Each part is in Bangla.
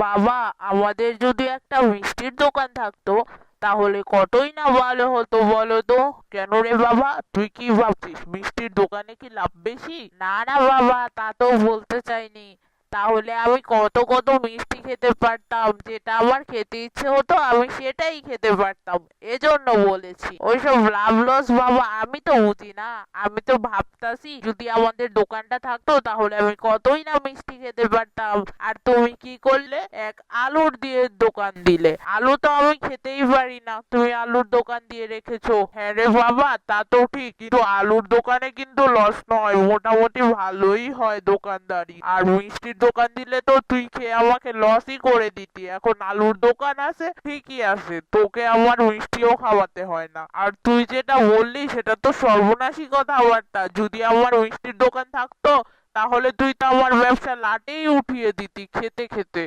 বাবা, আমাদের যদি একটা মিষ্টির দোকান থাকতো, তাহলে কতই না ভালো হতো বলো তো? কেন রে বাবা? তুই কি ভাবছিস? মিষ্টির দোকানে কি লাভ বেশি? না না বাবা, তা তো বলতে চাইনি। তাহলে আমি কত কত মিষ্টি খেতে পারতাম, যেটা আমার খেতে ইচ্ছে হতো আমি সেটাই খেতে পারতাম, এজন্য বলেছি। ওইসব লাভ লস বাবা, আমি তো বুঝি না, আমি তো ভাবতাছি যদি আমাদের দোকানটা থাকতো তাহলে আমি কতই না মিষ্টি খেতে পারতাম। আর তুমি কি করলে? এক আলুর দিয়ে দোকান দিলে। আলু তো আমি খেতেই পারি না, তুমি আলুর দোকান দিয়ে রেখেছো। হ্যাঁ রে বাবা, তা তো ঠিক, কিন্তু আলুর দোকানে কিন্তু লস নয়, মোটামুটি ভালোই হয় দোকানদারি। আর মিষ্টির দোকান দিলে তো তুই খেয়ে আমাকে লসই করে দিতি। এখন আলুর দোকান আছে, ঠিকই আছে, তোকে আমার মিষ্টিও খাওয়াতে হয় না। আর তুই যেটা বললি, সেটা তো সর্বনাশী কথাবার্তা। যদি আমার মিষ্টির দোকান থাকতো, তাহলে তুই তো আমার ব্যবসা লাটেই উঠিয়ে দিতি খেতে খেতে।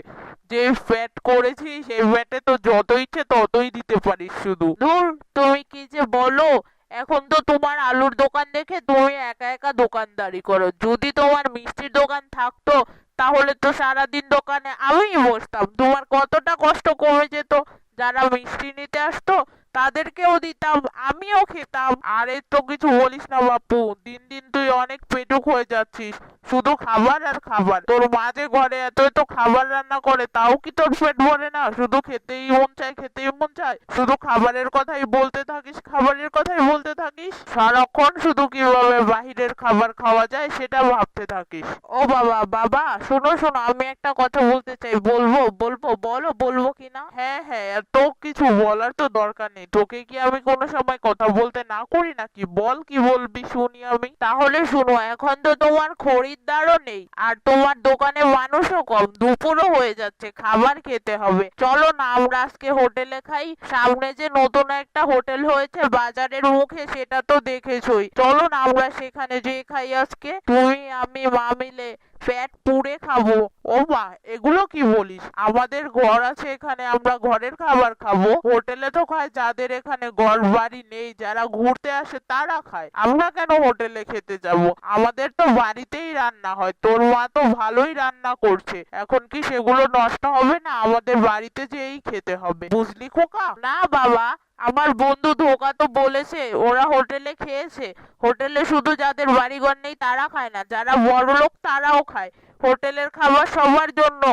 যে ফ্যাট করেছিস সেই ফ্যাটে তো যত ইচ্ছে ততই দিতে পারিস শুধু। ধুর, তুমি কি যে বলো, এখন তো তোমার আলুর দোকান দেখে তুমি একা একা দোকানদারি করো। যদি তোমার মিষ্টির দোকান থাকতো তাহলে তো সারাদিন দোকানে আমিই বসতাম। তোমার কতটা কষ্ট কমে যেত? যারা মিষ্টি নিতে আসতো তাদেরকেও দিতাম, আমিও খেতাম। আরে তো কিছু বলিস না বাপু, দিন দিন তুই অনেক পেটুক হয়ে যাচ্ছিস। শুধু খাবার আর খাবার। তোর মা যে ঘরে এত এত খাবার রান্না করে, তাও কি তোর পেট ভরে না? শুধু খেতেই মন চায়, খেতেই মন চায়। শুধু খাবারের কথাই বলতে থাকিস, খাবারের কথাই বলতে থাকিস। সারাক্ষণ শুধু কীভাবে বাহিরের খাবার খাওয়া যায়, সেটা ভাবতে থাকিস। ও বাবা বাবা, শোনো শোনো, আমি একটা কথা বলতে চাই। বলব বলব, বলো, বলব কিনা? হ্যাঁ হ্যাঁ এত কিছু বলার তো দরকার নেই। তোকে কি আমি কোনো সময় কথা বলতে না করি নাকি? বল কি বলবি শুনি আমি। তাহলে শুনো, এখন তো তোমার খরিদ্দারও নেই, আর তোমার দোকানে মানুষও কম। দুপুরও হয়ে যাচ্ছে, খাবার খেতে হবে। চলো না, আমরা আজকে হোটেলে খাই। সামনে যে নতুন একটা হোটেল হয়েছে বাজারের মুখে, সেটা তো দেখেছই। চলো না, আমরা সেখানে যেয়ে খাই আজকে। তুমি, আমি, মা মিলে পেট পুড়ে খাব। ও মা, এগুলো কি বলিস? আমাদের ঘর আছে এখানে, আমরা ঘরের খাবার খাব। হোটেলে তো খায়, যাদের এখানে ঘর বাড়ি নেই, যারা ঘুরতে আসে তারা খায়। আমরা কেন হোটেলে খেতে যাব? আমাদের তো বাড়িতেই রান্না হয়। তোর মা তো ভালোই রান্না করছে। এখন কি সেগুলো নষ্ট হবে না? আমাদের বাড়িতে যেয়েই খেতে হবে। বুঝলি খোকা? না বাবা আমার বন্ধু ধোকা তো বলেছে, ওরা হোটেলে খেয়েছে। হোটেলে শুধু যাদের বাড়িঘর নেই তারা খায় না, যারা বড়লোক তারাও খায়। হোটেলের খাবার সবার জন্য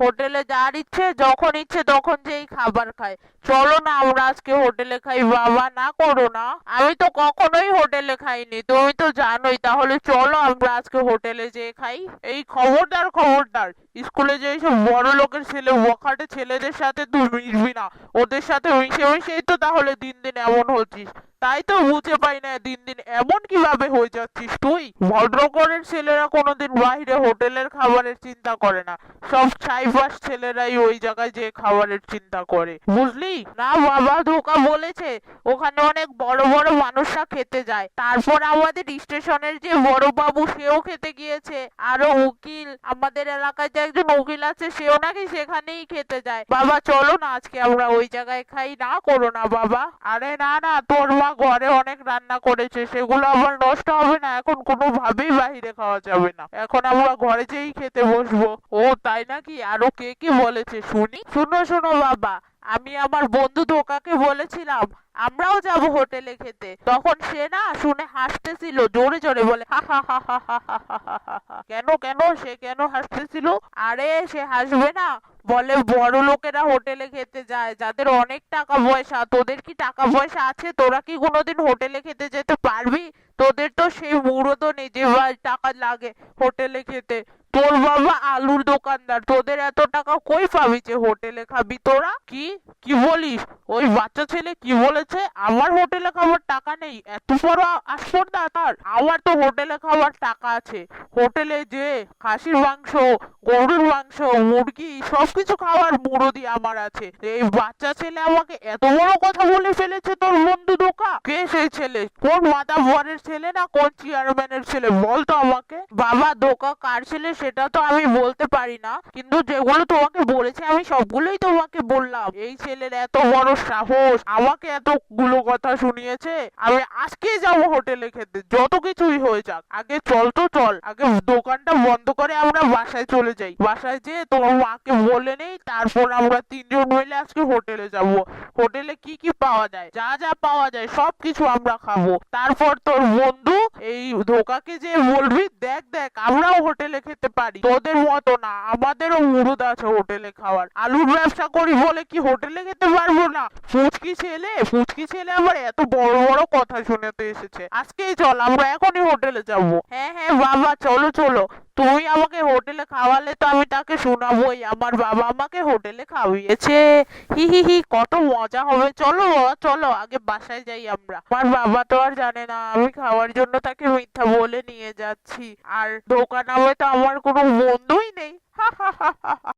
হোটেলে যার ইচ্ছে, যখন ইচ্ছে তখন যেই খাবার খায়। চলো না, আমরা আজকে হোটেলে খাই। বাবা, না করো না। আমি তো কখনোই হোটেলে খাইনি। তুমি তো জানোই। তাহলে চলো, আমরা আজকে হোটেলে যেয়ে খাই। এই খবরদার খবরদার। স্কুলে যে সব বড় লোকের ছেলে বখাটে ছেলেদের সাথে তুই মিশবি না। ওদের সাথে মিশে মিশেই তো তাহলে দিন দিন এমন হচ্ছিস। তাই তো বুঝে পাই না, দিন দিন এমন কীভাবে হয়ে যাচ্ছিস তুই? ভদ্রকরের ছেলেরা কোনোদিন বাইরে হোটেলের খাবারের চিন্তা করে না। সব ছাইফাস ছেলেরাই ওই জায়গায় যে খাবারের চিন্তা করে। বুঝলি? না, বাবা ধোকা বলেছে। ওখানে অনেক বড় বড় মানুষরা খেতে যায়। তারপর আমাদের স্টেশনের যে বড় বাবু, সেও খেতে গিয়েছে। আরও উকিল, আমাদের এলাকায় যে একজন উকিল আছে, সেও নাকি সেখানেই খেতে যায়। বাবা, চলো না, আজকে আমরা ওই জায়গায় খাই। না, করো না, বাবা। আরে, না না, তোর মা ঘরে অনেক রান্না করেছে, সেগুলো আবার নষ্ট হবে না। এখন কোনোভাবেই বাহিরে খাওয়া যাবে না। এখন আমরা ঘরে যেই খেতে বসবো। ও, তাই নাকি? আরও কে কি বলেছে? শুনি। শুনো শুনো বাবা, আমি আমার বন্ধু ধোকাকে বলেছিলাম, আমরাও যাব হোটেলে খেতে। তখন সে না শুনে হাসতেছিল, জোরে জোরে বলে কেন কেন সে কেন হাসতেছিল? আরে, সে হাসবে না। বলে বড় লোকেরা হোটেলে খেতে যায়, যাদের অনেক টাকা পয়সা, তোদের কি টাকা পয়সা আছে? তোরা কি কোনোদিন হোটেলে খেতে যেতে পারবি? তোদের তো সেই মুরত নেই যে টাকা লাগে হোটেলে খেতে। তোর বাবা আলুর দোকানদার, তোদের এত টাকা কই পাবি যে হোটেলে খাবি তোরা? কি? কি বলিস? ওই বাচ্চা ছেলে কি বলেছে? আমার হোটেলে খাবার টাকা নেই, এত বড় আসপর্দা তার। আমার তো হোটেলে খাবার টাকা আছে। হোটেলে যে খাসির মাংস, গরুর মাংস, মুরগি, সবকিছু খাবার খাওয়ার মুরদি আমার আছে। এই বাচ্চা ছেলে আমাকে এত বড় কথা বলে ফেলেছে তোর বন্ধু দোকা? কে সেই ছেলে? কোন মাথা বরের ছেলে না কোন চেয়ারম্যানের ছেলে? বলতো আমাকে, বাবা, দোকা কার ছেলে সে সেটা তো আমি বলতে পারি না। কিন্তু যেগুলো তোমাকে বলেছে, আমি সবগুলোই তোমাকে বললাম। এই ছেলের এত বড় সাহস, আমাকে এতগুলো কথা শুনিয়েছে। আমি আজকেই যাব হোটেলে খেতে, যত কিছুই হয়ে যাক। আগে চল তো, চল। আগে দোকানটা বন্ধ করে আমরা বাসায় চলে যাই। বাসায় যেয়ে তোমার মাকে বলে নেই, তারপর আমরা তিনজন মিলে আজকে হোটেলে যাব। হোটেলে কি কি পাওয়া যায়? যা যা পাওয়া যায় সব কিছু আমরা খাব। তারপর তোর বন্ধু এই ধোকাকে যে বলবি, দেখ দেখ, আমরাও হোটেলে খেতে পারি। তোদের মতো না, আমাদেরও মুরুদ আছে হোটেলে খাওয়ার। আলুর ব্যবসা করি বলে কি হোটেলে খেতে পারব না? ফুচকি ছেলে ফুচকি ছেলে আবার এত বড় বড় কথা শুনে তো এসেছে। আজকেই চল, আমরা এখনই হোটেলে যাব। হ্যাঁ হ্যাঁ বাবা, চলো চলো। তুমি আমাকে হোটেলে খাওয়ালে তো আমি তাকে শোনাবোই। আমার বাবা আমাকে হোটেলে খাওয়িয়েছে। হি হি হি, কত মজা হবে। চলো বাবা, চলো, আগে বাসায় যাই আমরা। আমার বাবা তো আর জানে না, আমি খাওয়ার জন্য তাকে মিথ্যা বলে নিয়ে যাচ্ছি। আর দোকান তো আমার কোনো বন্ধুই নেই। হা হা হা।